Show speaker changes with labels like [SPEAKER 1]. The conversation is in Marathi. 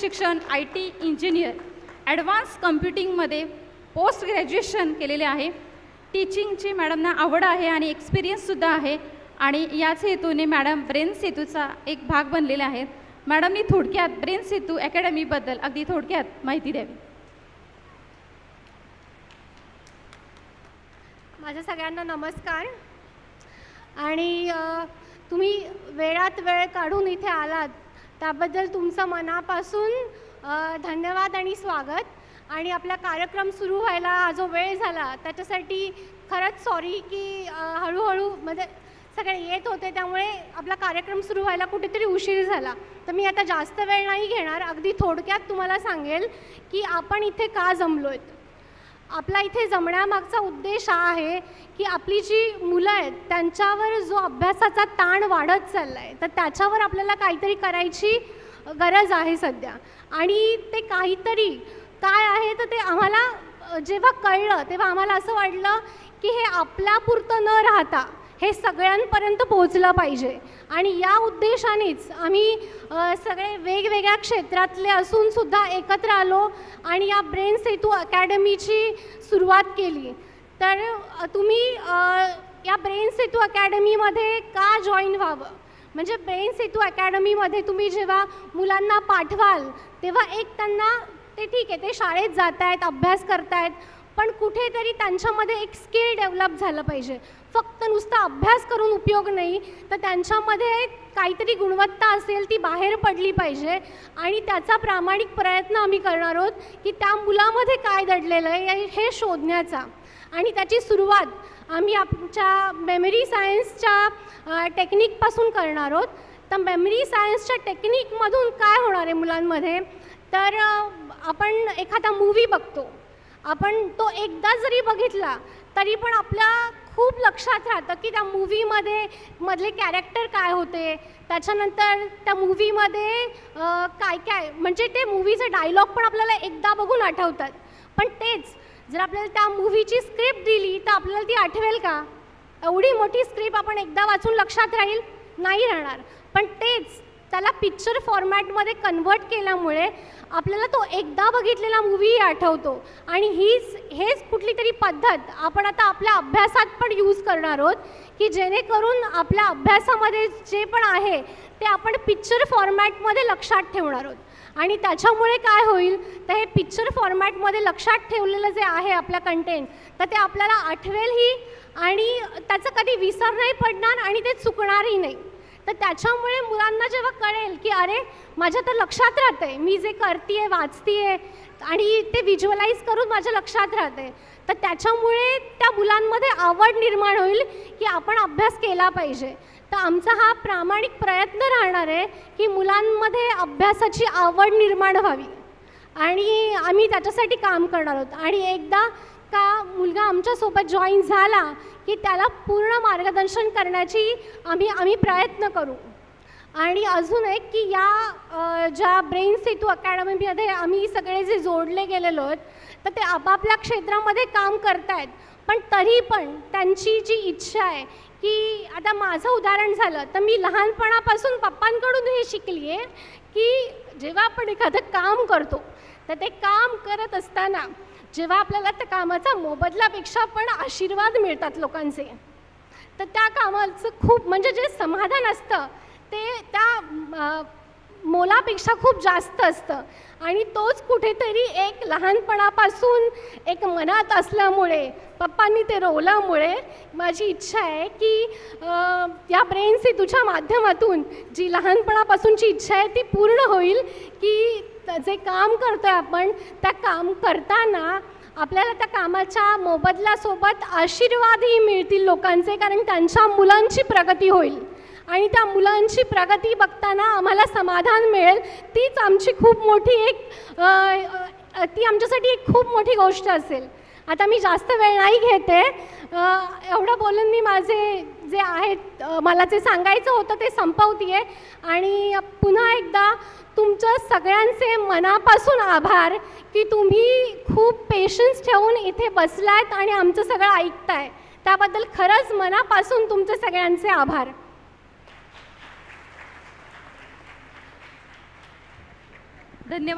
[SPEAKER 1] शिक्षण आय टी इंजिनियर ॲडव्हान्स कम्प्युटिंगमध्ये पोस्ट ग्रॅज्युएशन केलेले आहे. टीचिंगची मॅडमना आवड आहे आणि एक्सपिरियन्ससुद्धा आहे. आणि याच हेतूने मॅडम ब्रेन सेतूचा एक भाग बनलेले आहेत. मॅडमनी थोडक्यात ब्रेन सेतू अकॅडमीबद्दल अगदी थोडक्यात माहिती द्यावी.
[SPEAKER 2] माझ्या सगळ्यांना नमस्कार. आणि तुम्ही वेळात वेळ काढून इथे आलात त्याबद्दल तुमचं मनापासून धन्यवाद आणि स्वागत. आणि आपला कार्यक्रम सुरू व्हायला हा जो वेळ झाला त्याच्यासाठी खरंच सॉरी की हळूहळू म्हणजे सगळे येत होते त्यामुळे आपला कार्यक्रम सुरू व्हायला कुठेतरी उशीर झाला. तर मी आता जास्त वेळ नाही घेणार अगदी थोडक्यात तुम्हाला सांगेल की आपण इथे का जमलो आहेत आपला इथे जमण्यामागचा उद्देश हा आहे की आपली जी मुलं आहेत त्यांच्यावर जो अभ्यासाचा ताण वाढत चालला आहे तर त्याच्यावर आपल्याला काहीतरी करायची गरज आहे सध्या. आणि ते काहीतरी काय आहे तर ते आम्हाला जेव्हा कळलं तेव्हा आम्हाला असं वाटलं की हे आपल्यापुरतं न राहता हे सगळ्यांपर्यंत पोहोचलं पाहिजे. आणि या उद्देशानेच आम्ही सगळे वेगवेगळ्या क्षेत्रातले असूनसुद्धा एकत्र आलो आणि या ब्रेन सेतू अकॅडमीची सुरुवात केली. तर तुम्ही या ब्रेन सेतू अकॅडमीमध्ये का जॉईन व्हावं? म्हणजे ब्रेन सेतू अकॅडमीमध्ये तुम्ही जेव्हा मुलांना पाठवाल तेव्हा एक त्यांना ते ठीक आहे ते शाळेत जात आहेत अभ्यास करतायत पण कुठेतरी त्यांच्यामध्ये एक स्किल डेव्हलप झालं पाहिजे. फक्त नुसता अभ्यास करून उपयोग नाही तर त्यांच्यामध्ये काहीतरी गुणवत्ता असेल ती बाहेर पडली पाहिजे. आणि त्याचा प्रामाणिक प्रयत्न आम्ही करणार आहोत की त्या मुलामध्ये काय दडलेलं आहे हे शोधण्याचा. आणि त्याची सुरुवात आम्ही आमच्या मेमरी सायन्सच्या टेक्निकपासून करणार आहोत. तर मेमरी सायन्सच्या टेक्निकमधून काय होणार आहे मुलांमध्ये? तर आपण एखादा मूवी बघतो. आपण तो एकदा जरी बघितला तरी पण आपल्या खूप लक्षात राहतं की त्या मूवीमध्ये मधले कॅरेक्टर काय होते. त्याच्यानंतर त्या मूवीमध्ये काय काय म्हणजे ते मूवीचे डायलॉग पण आपल्याला एकदा बघून आठवतात. पण तेच जर आपल्याला त्या मूवीची स्क्रिप्ट दिली तर आपल्याला ती आठवेल का? एवढी मोठी स्क्रिप्ट आपण एकदा वाचून लक्षात राहील नाही राहणार. पण तेच त्याला पिक्चर फॉर्मॅटमध्ये कन्वर्ट केल्यामुळे आपल्याला तो एकदा बघितलेला मूवीही आठवतो. आणि हीच हेच कुठली तरी पद्धत आपण आता आपल्या अभ्यासात पण यूज करणार आहोत की जेणेकरून आपल्या अभ्यासामध्ये जे पण आहे ते आपण पिक्चर फॉर्मॅटमध्ये लक्षात ठेवणार आहोत. आणि त्याच्यामुळे काय होईल तर हे पिक्चर फॉर्मॅटमध्ये लक्षात ठेवलेलं जे आहे आपला कंटेंट तर ते आपल्याला आठवेलही आणि त्याचं कधी विसर नाही पडणार आणि ते चुकणारही नाही. तर त्याच्यामुळे मुलांना जेव्हा कळेल की अरे माझ्या तर लक्षात राहते मी जे करते वाचते आणि ते व्हिज्युअलाइज करून माझ्या लक्षात राहते तर त्याच्यामुळे त्या मुलांमध्ये आवड निर्माण होईल की आपण अभ्यास केला पाहिजे. तर आमचा हा प्रामाणिक प्रयत्न राहणार आहे की मुलांमध्ये अभ्यासाची आवड निर्माण व्हावी. आणि आम्ही त्याच्यासाठी काम करणार आहोत. आणि एकदा का मुलगा आमच्यासोबत जॉईन झाला की त्याला पूर्ण मार्गदर्शन करण्याची आम्ही आम्ही प्रयत्न करू. आणि अजून एक की या ज्या ब्रेन सेतू अकॅडमीमध्ये आम्ही सगळे जे जोडले गेलेलो आहेत तर ते आपापल्या क्षेत्रामध्ये काम करतायत. पण तरी पण त्यांची जी इच्छा आहे की आता माझं उदाहरण झालं तर मी लहानपणापासून पप्पांकडून हे शिकली आहे की जेव्हा आपण एखादं काम करतो तर ते काम करत असताना जेव्हा आपल्याला त्या कामाचा मोबदल्यापेक्षा पण आशीर्वाद मिळतात लोकांचे. तर त्या कामाचं खूप म्हणजे जे समाधान असतं ते त्या मोलापेक्षा खूप जास्त असतं. आणि तोच कुठेतरी एक लहानपणापासून एक मनात असल्यामुळे पप्पांनी ते रोवल्यामुळे माझी इच्छा आहे की अ, या ब्रेनसी तुझ्या माध्यमातून जी लहानपणापासूनची इच्छा आहे ती पूर्ण होईल की जे काम करतोय आपण त्या काम करताना आपल्याला त्या कामाच्या मोबदल्यासोबत आशीर्वादही मिळतील लोकांचे कारण त्यांच्या मुलांची प्रगती होईल. आणि त्या मुलांची प्रगती बघताना आम्हाला समाधान मिळेल. तीच आमची खूप मोठी एक ती आमच्यासाठी एक खूप मोठी गोष्ट असेल. आता मी जास्त वेळ नाही घेते. एवढं बोलून मी माझे जे आहेत मला जे सांगायचं होतं ते संपवते आणि पुन्हा एकदा तुमचं सगळ्यांचे मनापासून आभार की तुम्ही खूप पेशन्स ठेवून इथे बसलायत आणि आमचं सगळं ऐकताय. त्याबद्दल खरंच मनापासून तुमचे सगळ्यांचे आभार.
[SPEAKER 1] धन्यवाद